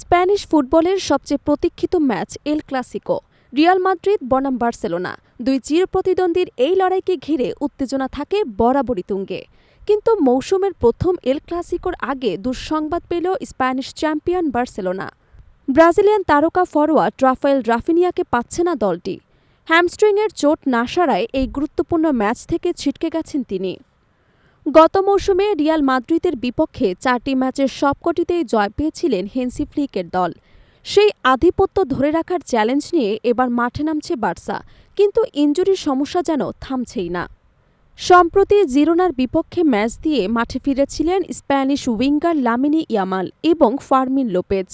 Spanish ফুটবলের সবচেয়ে প্রতীক্ষিত match El Clasico. Real Madrid বনাম বার্সেলোনা। দুই চিরপ্রতিদ্বন্দ্বীর এই লড়াইকে ঘিরে উত্তেজনা থাকে বরাবরই তুঙ্গে। কিন্তু মৌসুমের প্রথম এল ক্লাসিকোর আগে দুঃসংবাদ পেল স্প্যানিশ চ্যাম্পিয়ন বার্সেলোনা। ব্রাজিলিয়ান তারকা ফরোয়ার্ড রাফায়েল রাফিনিয়াকে পাচ্ছে না দলটি। হ্যামস্ট্রিংয়ের চোট না সারায় এই গুরুত্বপূর্ণ ম্যাচ থেকে ছিটকে গেছেন তিনি। গত মৌসুমে রিয়াল মাদ্রিদের বিপক্ষে চারটি ম্যাচের সবকটিতেই জয় পেয়েছিলেন হেন্সি ফ্লিকের দল। সেই আধিপত্য ধরে রাখার চ্যালেঞ্জ নিয়ে এবার মাঠে নামছে বার্সা, কিন্তু ইঞ্জুরির সমস্যা যেন থামছেই না। সম্প্রতি জিরোনার বিপক্ষে ম্যাচ দিয়ে মাঠে ফিরেছিলেন স্প্যানিশ উইঙ্গার লামিনি ইয়ামাল এবং ফার্মিন লোপেজ।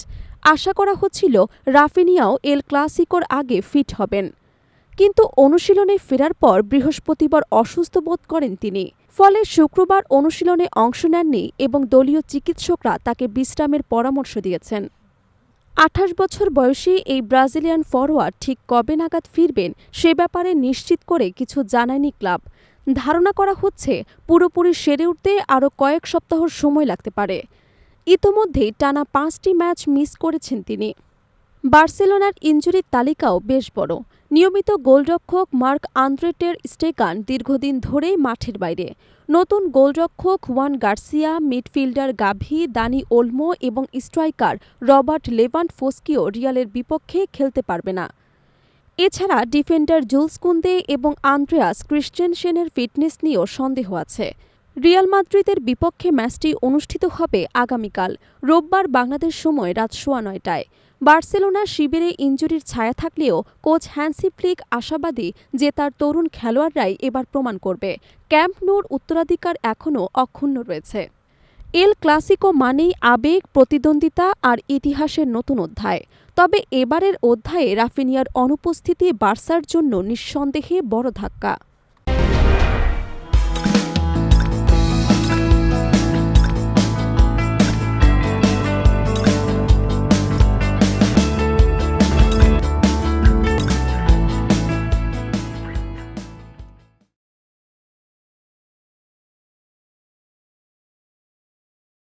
আশা করা হচ্ছিল রাফিনিয়াও এল ক্লাসিকোর আগে ফিট হবেন। কিন্তু অনুশীলনে ফেরার পর বৃহস্পতিবার অসুস্থ বোধ করেন তিনি। ফলে শুক্রবার অনুশীলনে অংশ নেননি এবং দলীয় চিকিৎসকরা তাকে বিশ্রামের পরামর্শ দিয়েছেন। আঠাশ বছর বয়সী এই ব্রাজিলিয়ান ফরোয়ার্ড ঠিক কবে নাগাদ ফিরবেন সে ব্যাপারে নিশ্চিত করে কিছু জানায়নি ক্লাব। ধারণা করা হচ্ছে, পুরোপুরি সেরে উঠতে আরও কয়েক সপ্তাহ সময় লাগতে পারে। ইতোমধ্যেই টানা পাঁচটি ম্যাচ মিস করেছেন তিনি। বার্সেলোনার ইঞ্জুরির তালিকাও বেশ বড়। নিয়মিত গোলরক্ষক মার্ক আন্দ্রেটের স্টেকান দীর্ঘদিন ধরেই মাঠের বাইরে। নতুন গোলরক্ষক Joan Garcia, midfielder Gavi, Dani Olmo এবং স্ট্রাইকার রবার্ট লেভান্ট ফোস্কিও রিয়ালের বিপক্ষে খেলতে পারবে না। এছাড়া ডিফেন্ডার জুলস কুন্দে এবং আন্দ্রেয়াস ক্রিশ্চিয়ানসেনের ফিটনেস নিয়েও সন্দেহ আছে। রিয়াল মাদ্রিদের বিপক্ষে ম্যাচটি অনুষ্ঠিত হবে আগামীকাল। রোববার বাংলাদেশ সময় রাত সোয়া নয়টায়। বার্সেলোনা শিবিরে ইঞ্জুরির ছায়া থাকলেও কোচ হ্যান্সি ফ্লিক আশাবাদী যে তার তরুণ খেলোয়াড়রাই এবার প্রমাণ করবে। ক্যাম্প নূর উত্তরাধিকার এখনও অক্ষুণ্ণ রয়েছে। এল ক্লাসিকো মানেই আবেগ, প্রতিদ্বন্দ্বিতা আর ইতিহাসের নতুন অধ্যায়। তবে এবারের অধ্যায়ে রাফিনিয়ার অনুপস্থিতি বার্সার জন্য নিঃসন্দেহে বড় ধাক্কা।